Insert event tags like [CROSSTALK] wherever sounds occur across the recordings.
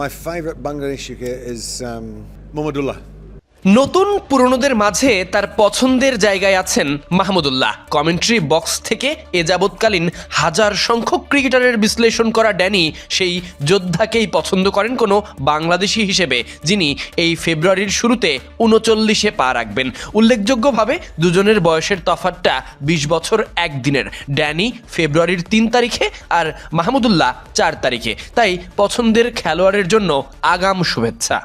My favourite Bangladeshi is um, Muhammadullah. নতুন পুরনোদের মাঝে তার পছন্দের জায়গায় আছেন মাহমুদুল্লাহ। কমেন্ট্রি বক্স থেকে এ যাবৎকালীন হাজার সংখ্যক ক্রিকেটারের বিশ্লেষণ করা ড্যানি সেই যোদ্ধাকেই পছন্দ করেন কোনো বাংলাদেশি হিসেবে, যিনি এই ফেব্রুয়ারির শুরুতে উনচল্লিশে পা রাখবেন। উল্লেখযোগ্যভাবে দুজনের বয়সের তফাতটা বিশ বছর একদিনের। ড্যানি ফেব্রুয়ারির তিন তারিখে আর মাহমুদুল্লাহ চার তারিখে। তাই পছন্দের খেলোয়াড়ের জন্য আগাম শুভেচ্ছা।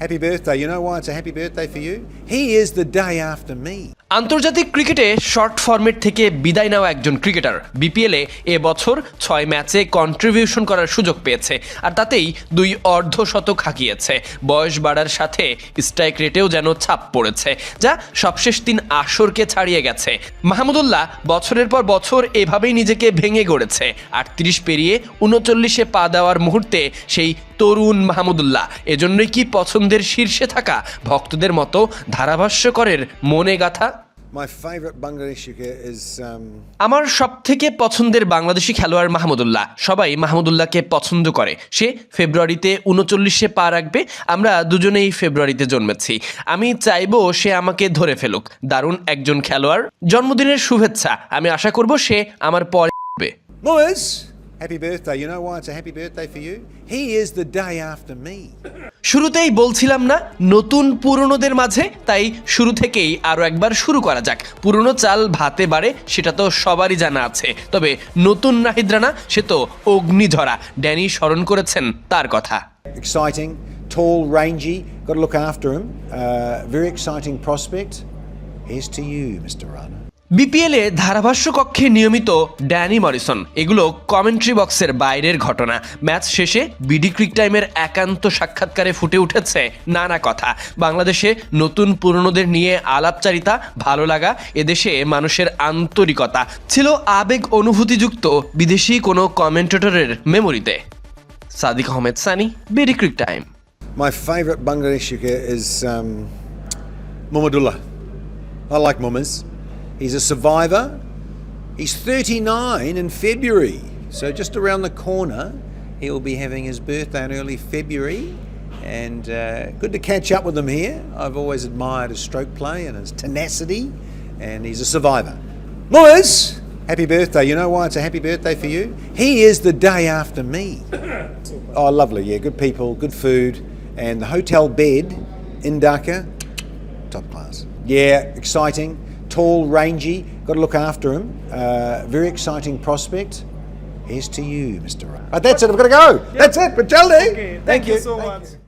Birthday. You know why it's a happy birthday for you? He is the day after me. আন্তর্জাতিক ক্রিকেটে শর্ট ফরম্যাট থেকে বিদায় নেওয়া একজন ক্রিকেটার বিপিএলে এ বছর ছয় ম্যাচে কন্ট্রিবিউশন করার সুযোগ পেয়েছে আর তাতেই দুই অর্ধ শতক হাঁকিয়েছে বয়স বাড়ার সাথে স্ট্রাইক রেটেও যেন ছাপ পড়েছে, যা সবশেষ তিন আসরকে ছাড়িয়ে গেছে মাহমুদুল্লাহ বছরের পর বছর এভাবেই নিজেকে ভেঙে গড়েছে, আটত্রিশ পেরিয়ে উনচল্লিশে পা দেওয়ার মুহূর্তে সেই তরুণ মাহমুদুল্লাহ। এজন্যই কি পছন্দের শীর্ষে থাকা ভক্তদের মতো ধারাভাষ্যকরের মনে গাথা? Um, আমার সব থেকে পছন্দের বাংলাদেশি খেলোয়াড় মাহমুদুল্লাহ। সবাই মাহমুদুল্লাহকে পছন্দ করে। সে ফেব্রুয়ারিতে উনচল্লিশে পা রাখবে। আমরা দুজনেই ফেব্রুয়ারিতে জন্মেছি। আমি চাইব সে আমাকে ধরে ফেলুক। দারুণ একজন খেলোয়াড়। জন্মদিনের শুভেচ্ছা। আমি আশা করব সে আমার পরে. Happy birthday you know why it's a happy birthday for you he is the day after me শুরুতেই বলছিলাম না নতুন পুরনোদের মাঝে তাই শুরু থেকেই আরও একবার শুরু করা যাক। পুরনো চাল ভাতে বাড়ে সেটা তো সবারই জানা আছে। তবে নতুন নাহিদরানা সে তো অগ্নিঝরা। ড্যানি স্মরণ করেছেন তার কথা। Exciting tall rangy got to look after him. Uh, very prospect prospect to you you mr বিপিএলে ধারাভাষ্য কক্ষে নিয়মিত ড্যানি মরিসন। এগুলো কমেন্ট্রি বক্সের বাইরের ঘটনা। ম্যাচ শেষে বিডি ক্রিক টাইমের একান্ত সাক্ষাৎকারে ফুটে উঠেছে নানা কথা। বাংলাদেশে নতুন পুরনোদের নিয়ে আলাপচারিতা, ভালো লাগা, এদেশে মানুষের আন্তরিকতা। ছিল আবেগ অনুভূতিযুক্ত বিদেশি কোনো কমেন্টেটরের মেমোরিতে। Sadiq Ahmed Sunny, BD Cric Time. My favourite Bangladeshi um. I like. He's a survivor. He's 39 in February. So just around the corner, he'll be having his birthday in early February. And uh, good to catch up with him here. I've always admired his stroke play and his tenacity. And he's a survivor. Mummers, happy birthday. You know why it's a happy birthday for you? He is the day after me. [COUGHS] Oh, lovely. Yeah, good people, good food, and the hotel bed in Dhaka, top class. Yeah, exciting, tall, rangy. Got to look after him. Uh, very exciting prospect. Here's to you, Mr. Right. Right, that's it. I've got to go. That's it. But Thank, thank you so Thank much. you.